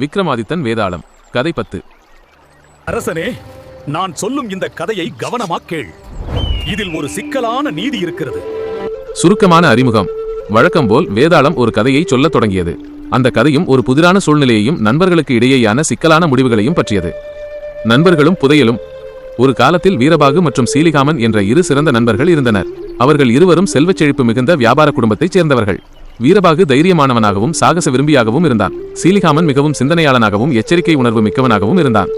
விக்ரமாதித்தன் வேதாளம் கதை பத்து. அரசனே நான் சொல்லும் இந்த கதையை கவனமாக் கேள். இதில் ஒரு சிக்கலான நீதி இருக்கிறது. சுருக்கமான அறிமுகம். வழக்கம் போல் வேதாளம் ஒரு கதையை சொல்லத் தொடங்கியது. அந்த கதையும் ஒரு புதிரான சூழ்நிலையையும் நண்பர்களுக்கு இடையேயான சிக்கலான முடிவுகளையும் பற்றியது. நண்பர்களும் புதையலும் ஒரு காலத்தில் வீரபாகு மற்றும் சீலிகாமன் என்ற இரு சிறந்த நண்பர்கள் இருந்தனர். அவர்கள் இருவரும் செல்வச் செழிப்பு மிகுந்த வியாபார குடும்பத்தைச் சேர்ந்தவர்கள். வீரபாகு தைரியமானவனாகவும் சாகச விரும்பியாகவும் இருந்தான். சீலிகாமன் மிகவும் சிந்தனையாளனாகவும் எச்சரிக்கை உணர்வு மிக்கவனாகவும் இருந்தான்.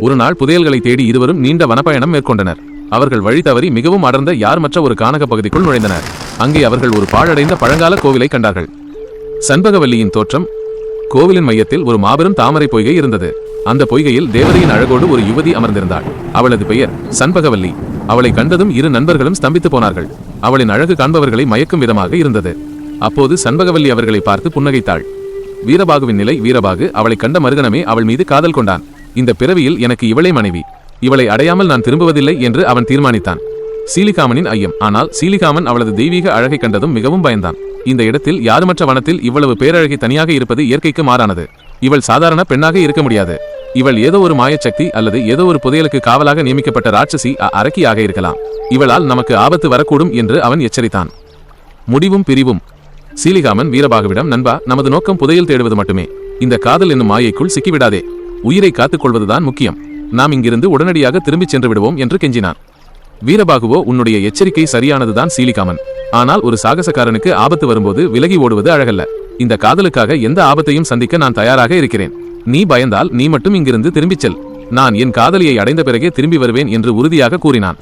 ஒரு நாள் புதையல்களை தேடி இருவரும் நீண்ட வனப்பயணம் மேற்கொண்டனர். அவர்கள் வழி தவறி மிகவும் அடர்ந்த யார்மற்ற ஒரு கானக பகுதிக்குள் நுழைந்தனர். அங்கே அவர்கள் ஒரு பாழடைந்த பழங்கால கோவிலை கண்டார்கள். சண்பகவல்லியின் தோற்றம் கோவிலின் மையத்தில் ஒரு மாபெரும் தாமரை பொய்கை இருந்தது. அந்த பொய்கையில் தேவதையின் அழகோடு ஒரு யுவதி அமர்ந்திருந்தாள். அவளது பெயர் சண்பகவல்லி. அவளை கண்டதும் இரு நண்பர்களும் ஸ்தம்பித்து போனார்கள். அவளின் அழகு காண்பவர்களை மயக்கும் விதமாக இருந்தது. அப்போது சண்பகவல்லி அவர்களை பார்த்து புன்னகைத்தாள். வீரபாகுவின் நிலை வீரபாகு அவளை கண்ட மருகனமே அவள் மீது காதல் கொண்டான். இந்த பிறவியில் எனக்கு இவளே மனைவி. இவளை அடையாமல் நான் திரும்புவதில்லை என்று அவன் தீர்மானித்தான். சீலிகாமனின் ஐயம். ஆனால் சீலிகாமன் அவளது தெய்வீக அழகை கண்டதும் மிகவும் பயந்தான். இந்த இடத்தில் யாருமற்ற வனத்தில் இவ்வளவு பேரழகை தனியாக இருப்பது இயற்கைக்கு மாறானது. இவள் சாதாரண பெண்ணாக இருக்க முடியாது. இவள் ஏதோ ஒரு மாயச்சக்தி அல்லது ஏதோ ஒரு புதையலுக்கு காவலாக நியமிக்கப்பட்ட ராட்சசி அரக்கியாக இருக்கலாம். இவளால் நமக்கு ஆபத்து வரக்கூடும் என்று அவன் எச்சரித்தான். முடிவும் பிரிவும். சீலிகாமன் வீரபாகுவிடம் நண்பா நமது நோக்கம் புதையல் தேடுவது மட்டுமே. இந்த காதல் என்னும் மாயைக்குள் சிக்கிவிடாதே. உயிரை காத்துக் கொள்வதுதான் முக்கியம். நாம் இங்கிருந்து உடனடியாக திரும்பிச் சென்று விடுவோம் என்று கெஞ்சினான். வீரபாகுவோ உன்னுடைய எச்சரிக்கை சரியானதுதான் சீலிகாமன். ஆனால் ஒரு சாகசக்காரனுக்கு ஆபத்து வரும்போது விலகி ஓடுவது அழகல்ல. இந்த காதலுக்காக எந்த ஆபத்தையும் சந்திக்க நான் தயாராக இருக்கிறேன். நீ பயந்தால் நீ மட்டும் இங்கிருந்து திரும்பிச் செல். நான் என் காதலியை அடைந்த பிறகே திரும்பி வருவேன் என்று உறுதியாக கூறினான்.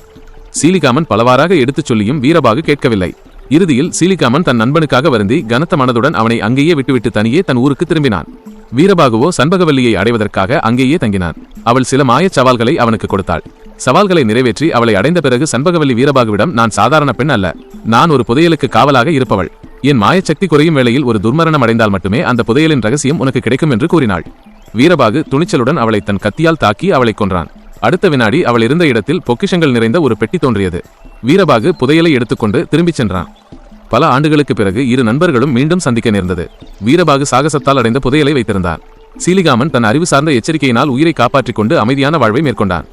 சீலிகாமன் பலவாறாக எடுத்துச் சொல்லியும் வீரபாகு கேட்கவில்லை. இறுதியில் சீலிகாமன் தன் நண்பனுக்காக வருந்தி கனத்த மனதுடன் அவனை அங்கேயே விட்டுவிட்டு தனியே தன் ஊருக்கு திரும்பினான். வீரபாகுவோ சண்பகவல்லியை அடைவதற்காக அங்கேயே தங்கினான். அவள் சில மாயச் சவால்களை அவனுக்கு கொடுத்தாள். சவால்களை நிறைவேற்றி அவளை அடைந்த பிறகு சண்பகவல்லி வீரபாகுவிடம் நான் சாதாரண பெண் அல்ல. நான் ஒரு புதையலுக்கு காவலாக இருப்பவள். என் மாயச்சக்தி குறையும் வேளையில் ஒரு துர்மரணம் அடைந்தால் மட்டுமே அந்த புதையலின் ரகசியம் உனக்கு கிடைக்கும் என்று கூறினாள். வீரபாகு துணிச்சலுடன் அவளை தன் கத்தியால் தாக்கி அவளை கொன்றான். அடுத்த வினாடி அவள் இருந்த இடத்தில் பொக்கிஷங்கள் நிறைந்த ஒரு பெட்டி தோன்றியது. வீரபாகு புதையலை எடுத்துக்கொண்டு திரும்பிச் சென்றான். பல ஆண்டுகளுக்கு பிறகு இரு நண்பர்களும் மீண்டும் சந்திக்க நேர்ந்தது. வீரபாகு சாகசத்தால் அடைந்த புதையலை வைத்திருந்தான் சீலிகாமன் தன் அறிவு சார்ந்த எச்சரிக்கையினால் உயிரை காப்பாற்றிக் கொண்டு அமைதியான வாழ்வை மேற்கொண்டான்.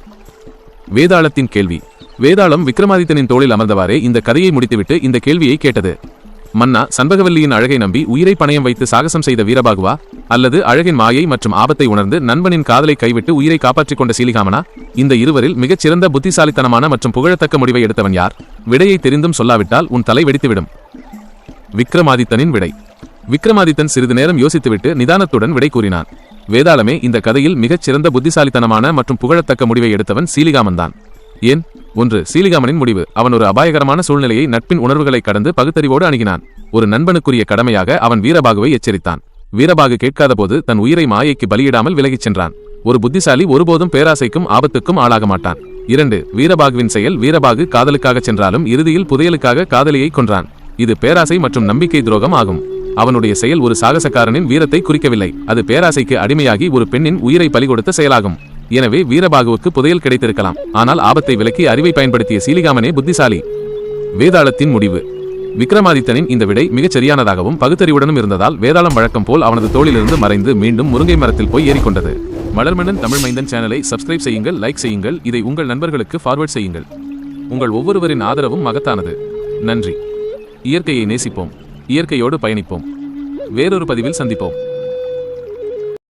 வேதாளத்தின் கேள்வி. வேதாளம் விக்ரமாதித்தனின் தோளில் அமர்ந்தவாறே இந்த கதையை முடித்துவிட்டு இந்த கேள்வியை கேட்டது. மன்னா சண்பகவல்லியின் அழகை நம்பி உயிரை பணயம் வைத்து சாகசம் செய்த வீரபாகுவா அல்லது அழகின் மாயை மற்றும் ஆபத்தை உணர்ந்து நண்பனின் காதலை கைவிட்டு உயிரை காப்பாற்றிக் கொண்ட சீலிகாமனா? இந்த இருவரில் மிகச் சிறந்த புத்திசாலித்தனமான மற்றும் புகழத்தக்க முடிவை எடுத்தவன் யார்? விடையை தெரிந்தும் சொல்லாவிட்டால் உன் தலை வெடித்துவிடும். விக்ரமாதித்தனின் விடை. விக்ரமாதித்தன் சிறிது நேரம் யோசித்துவிட்டு நிதானத்துடன் விடை கூறினான். வேதாளமே இந்த கதையில் மிகச் சிறந்த புத்திசாலித்தனமான மற்றும் புகழத்தக்க முடிவை எடுத்தவன் சீலிகாமன் தான் ஏன்? ஒன்று சீலிகாமனின் முடிவு. அவன் ஒரு அபாயகரமான சூழ்நிலையை நட்பின் உணர்வுகளை கடந்து பகுத்தறிவோடு அணுகினான். ஒரு நண்பனுக்குரிய கடமையாக அவன் வீரபாகுவை எச்சரித்தான். வீரபாகு கேட்காதபோது தன் உயிரை மாயைக்கு பலியிடாமல் விலகிச் சென்றான். ஒரு புத்திசாலி ஒருபோதும் பேராசைக்கும் ஆபத்துக்கும் ஆளாக மாட்டான். இரண்டு வீரபாகுவின் செயல் வீரபாகு காதலுக்காக சென்றாலும் இறுதியில் புதையலுக்காக காதலியை கொன்றான். இது பேராசை மற்றும் நம்பிக்கை துரோகம் ஆகும். அவனுடைய செயல் ஒரு சாகசக்காரனின் வீரத்தை குறிக்கவில்லை. அது பேராசைக்கு அடிமையாகி ஒரு பெண்ணின் உயிரை பலி கொடுத்த செயலாகும். எனவே வீரபாகுவுக்கு புதையல் கிடைத்திருக்கலாம். ஆனால் ஆபத்தை விலக்கி அறிவை பயன்படுத்திய சீலிகாமனே புத்திசாலி. வேதாளத்தின் முடிவு. விக்ரமாதித்தனின் இந்த விடை மிகச் சரியானதாகவும் பகுத்தறிவுடனும் இருந்ததால் வேதாளம் வழக்கம் போல் அவனது தோளிலிருந்து மறைந்து மீண்டும் முருங்கை மரத்தில் போய் ஏறிக்கொண்டது. மலர்மன்னன் தமிழ் மைந்தன் சேனலை சப்ஸ்கிரைப் செய்யுங்கள் லைக் செய்யுங்கள் இதை உங்கள் நண்பர்களுக்கு ஃபார்வர்ட் செய்யுங்கள். உங்கள் ஒவ்வொருவரின் ஆதரவும் மகத்தானது. நன்றி. இயற்கையை நேசிப்போம். இயற்கையோடு பயணிப்போம். வேறொரு பதிவில் சந்திப்போம்.